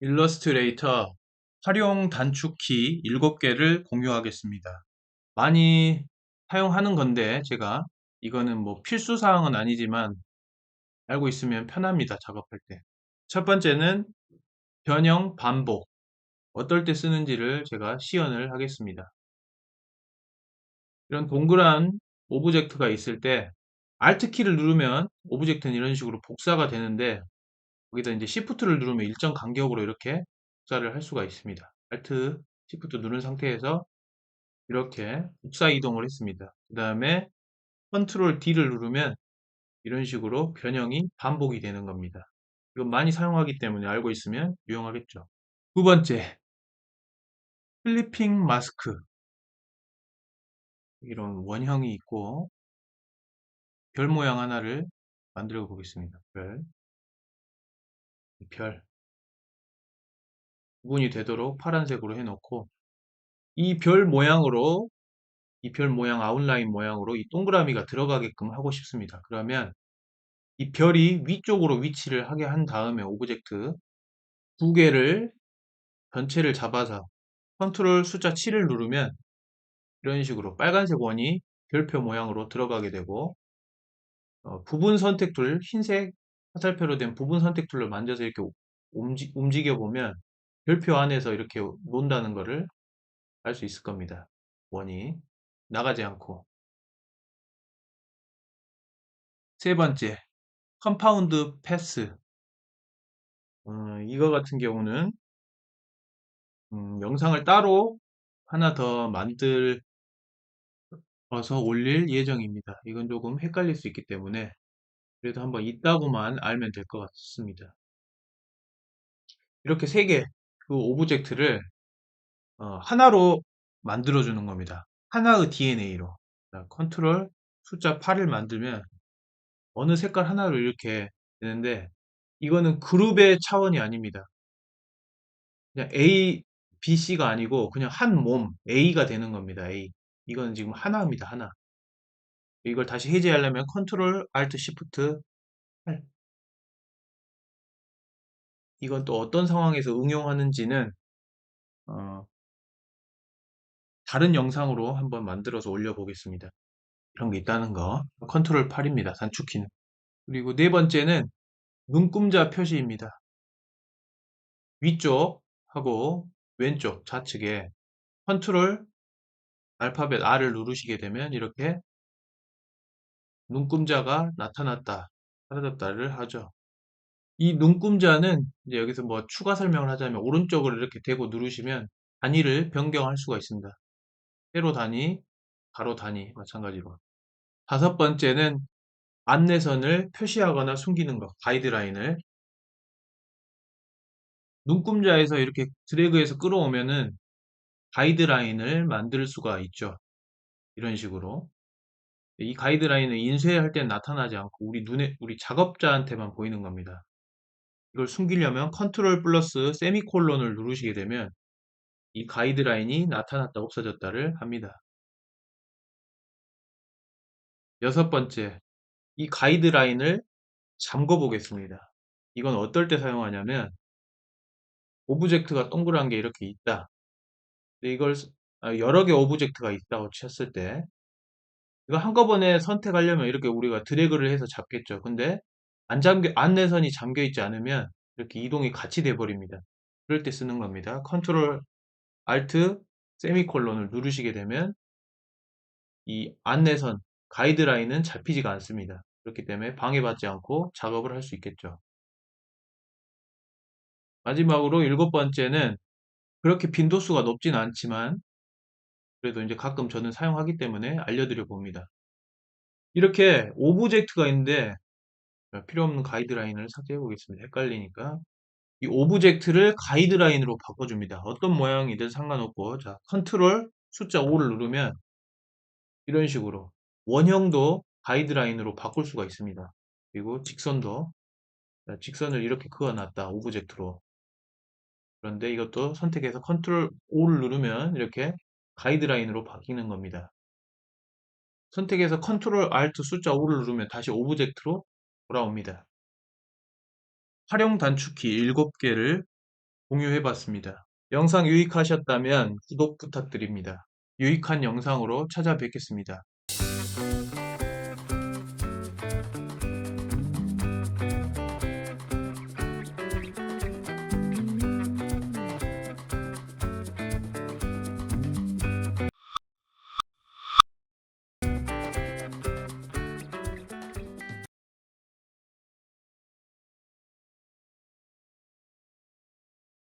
일러스트레이터 활용 단축키 7개를 공유하겠습니다. 많이 사용하는 건데 제가 이거는 뭐 필수 사항은 아니지만 알고 있으면 편합니다. 작업할 때. 첫 번째는 변형 반복 어떨 때 쓰는지를 제가 시연을 하겠습니다. 이런 동그란 오브젝트가 있을 때 Alt 키를 누르면 오브젝트는 이런 식으로 복사가 되는데 거기다 이제 Shift를 누르면 일정 간격으로 이렇게 복사를 할 수가 있습니다. Alt, Shift 누른 상태에서 이렇게 복사 이동을 했습니다. 그 다음에 Ctrl D를 누르면 이런 식으로 변형이 반복이 되는 겁니다. 이건 많이 사용하기 때문에 알고 있으면 유용하겠죠. 두 번째, 클리핑 마스크. 이런 원형이 있고 별 모양 하나를 만들어 보겠습니다. 별. 별. 구분이 되도록 파란색으로 해놓고 이 별 모양으로 이 별 모양 아웃라인 모양으로 이 동그라미가 들어가게끔 하고 싶습니다. 그러면 이 별이 위쪽으로 위치를 하게 한 다음에 오브젝트 두 개를 전체를 잡아서 컨트롤 숫자 7을 누르면 이런 식으로 빨간색 원이 별표 모양으로 들어가게 되고 어, 부분 선택 툴 흰색 화살표로 된 부분 선택 툴을 만져서 이렇게 움직, 움직여 보면 별표 안에서 이렇게 논다는 것을 알 수 있을 겁니다. 원이 나가지 않고 세 번째 컴파운드 패스 어, 이거 같은 경우는 음, 영상을 따로 하나 더 만들어서 올릴 예정입니다. 이건 조금 헷갈릴 수 있기 때문에 그래도 한번 있다고만 알면 될 것 같습니다. 이렇게 세 개 그 오브젝트를 어, 하나로 만들어주는 겁니다. 하나의 DNA로 컨트롤 숫자 8을 만들면 어느 색깔 하나로 이렇게 되는데 이거는 그룹의 차원이 아닙니다. 그냥 A, B, C가 아니고 그냥 한 몸 A가 되는 겁니다. A. 이건 지금 하나입니다. 하나. 이걸 다시 해제하려면 컨트롤 알트 시프트 8. 이건 또 어떤 상황에서 응용하는지는 어, 다른 영상으로 한번 만들어서 올려보겠습니다. 이런 게 있다는 거. 컨트롤 8입니다. 단축키는. 그리고 네 번째는 눈금자 표시입니다. 위쪽 하고 왼쪽 좌측에 컨트롤 알파벳 R을 누르시게 되면 이렇게 눈금자가 나타났다, 사라졌다를 하죠. 이 눈금자는 이제 여기서 뭐 추가 설명을 하자면 오른쪽으로 이렇게 대고 누르시면 단위를 변경할 수가 있습니다. 세로 단위, 가로 단위 마찬가지로. 다섯 번째는 안내선을 표시하거나 숨기는 것, 가이드라인을 눈금자에서 이렇게 드래그해서 끌어오면은 가이드라인을 만들 수가 있죠. 이런 식으로. 이 가이드라인은 인쇄할 때 나타나지 않고 우리 눈에, 우리 작업자한테만 보이는 겁니다. 이걸 숨기려면 컨트롤 플러스 세미콜론을 누르시게 되면 이 가이드라인이 나타났다 없어졌다를 합니다. 여섯 번째, 이 가이드라인을 잠궈 보겠습니다. 이건 어떨 때 사용하냐면 오브젝트가 동그란 게 이렇게 있다. 이걸 아, 여러 개 오브젝트가 있다고 쳤을 때 이거 한꺼번에 선택하려면 이렇게 우리가 드래그를 해서 잡겠죠. 근데 안 잠겨, 안내선이 잠겨 있지 않으면 이렇게 이동이 같이 돼 버립니다. 그럴 때 쓰는 겁니다. 컨트롤 알트 세미콜론을 누르시게 되면 이 안내선 가이드라인은 잡히지가 않습니다. 그렇기 때문에 방해받지 않고 작업을 할 수 있겠죠. 마지막으로 일곱 번째는 그렇게 빈도수가 높진 않지만 그래도 이제 가끔 저는 사용하기 때문에 알려드려 봅니다. 이렇게 오브젝트가 있는데 필요 없는 가이드라인을 삭제해 보겠습니다. 헷갈리니까 이 오브젝트를 가이드라인으로 바꿔줍니다. 어떤 모양이든 상관없고 자 컨트롤 숫자 5를 누르면 이런 식으로 원형도 가이드라인으로 바꿀 수가 있습니다. 그리고 직선도 직선을 이렇게 그어놨다 오브젝트로 그런데 이것도 선택해서 컨트롤 5를 누르면 이렇게 가이드라인으로 바뀌는 겁니다. 선택해서 컨트롤 알트 숫자 5를 누르면 다시 오브젝트로 돌아옵니다. 활용 단축키 7개를 공유해 봤습니다. 영상 유익하셨다면 구독 부탁드립니다. 유익한 영상으로 찾아뵙겠습니다.